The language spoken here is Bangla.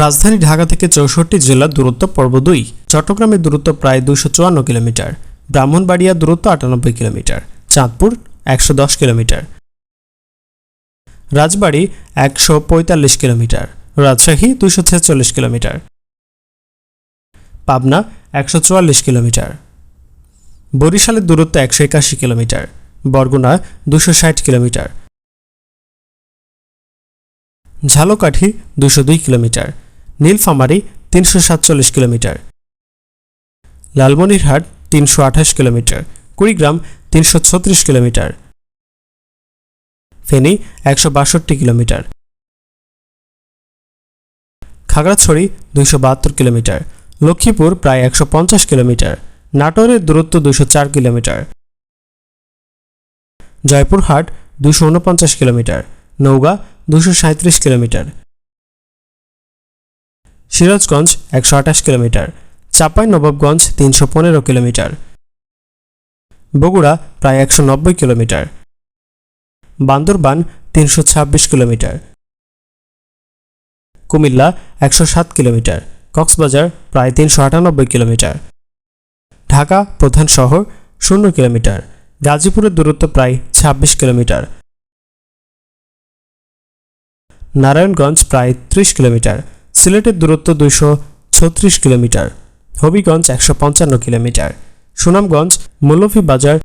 রাজধানী ঢাকা থেকে চৌষট্টি জেলার দূরত্ব পর্ব দুই। চট্টগ্রামের দূরত্ব প্রায় দুশো চুয়ান্ন কিলোমিটার। ব্রাহ্মণবাড়িয়া দূরত্ব আটানব্বই কিলোমিটার। চাঁদপুর একশো দশ কিলোমিটার। রাজবাড়ি একশো পঁয়তাল্লিশ কিলোমিটার। রাজশাহী দুশো ছেচল্লিশ কিলোমিটার। পাবনা একশো চুয়াল্লিশ কিলোমিটার। বরিশালের দূরত্ব একশো একাশি কিলোমিটার। বরগুনা দুশো ষাট কিলোমিটার। ঝালকাঠি দুশো দুই কিলোমিটার। নীলফামারী তিনশো সাতচল্লিশ কিলোমিটার। লালমনিরহাট তিনশো আঠাশ কিলোমিটার। কুড়িগ্রাম তিনশো ছত্রিশ কিলোমিটার। ফেনী একশো বাষট্টি কিলোমিটার। খাগড়াছড়ি দুইশো বাহাত্তর কিলোমিটার। লক্ষ্মীপুর প্রায় একশো পঞ্চাশ কিলোমিটার। নাটোরের দূরত্ব দুশো চার কিলোমিটার। জয়পুরহাট দুশো উনপঞ্চাশ কিলোমিটার। নৌগা দুশো সাঁত্রিশ কিলোমিটার। সিরাজগঞ্জ একশো আঠাশ কিলোমিটার, চাপাই নবাবগঞ্জ তিনশো পনেরো কিলোমিটার, বগুড়া প্রায় একশো নব্বই কিলোমিটার, বান্দরবান তিনশো ছাব্বিশ কিলোমিটার, কুমিল্লা একশো সাত কিলোমিটার, কক্সবাজার প্রায় তিনশো আটানব্বই কিলোমিটার, ঢাকা প্রধান শহর শূন্য কিলোমিটার, গাজীপুরের দূরত্ব প্রায় ছাব্বিশ কিলোমিটার, নারায়ণগঞ্জ প্রায় ত্রিশ কিলোমিটার সিলেটের দূরত্ব দুইশো ছত্রিশ কিলোমিটার হবিগঞ্জ একশো পঞ্চান্ন কিলোমিটার সুনামগঞ্জ মৌলভীবাজার